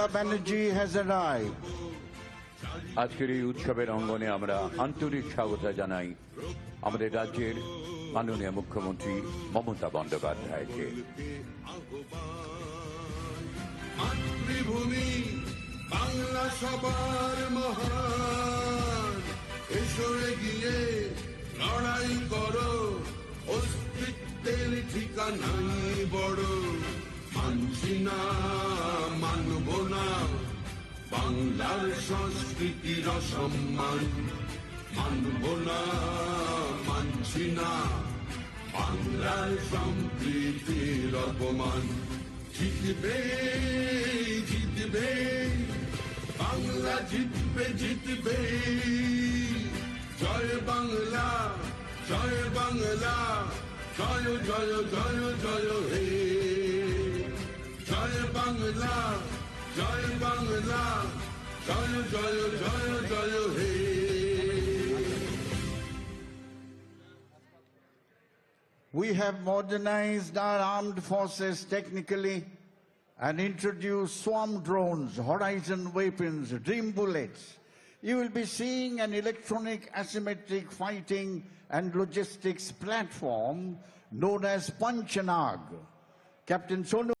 Mamata Banerjee has arrived. আজকের এই উৎসবের অঙ্গনে আমরা আন্তরিক স্বাগত জানাই। আমাদের রাজ্যের মাননীয় মুখ্যমন্ত্রী মমতা বন্দ্যোপাধ্যায়কে। মাতৃভূমি বাংলা সবার মহান। এসো এগিয়ে লড়াই করো অস্তিত্বের ঠিকানাই বড়। মানছি না মানব বাংলার সংস্কৃতির অসম্মান। মানব না, মানছি না, বাংলার সম্প্রীতির অপমান। জিতবে জিতবে, বাংলা জিতবে জিতবে। জয় বাংলা জয় বাংলা, জয় জয় জয় জয়, হে জয় বাংলা জয় জয় জয় জয় হে We have modernized our armed forces technically and introduced swarm drones, horizon weapons, dream bullets. You will be seeing an electronic asymmetric fighting and logistics platform known as Panchanag. Captain Sonu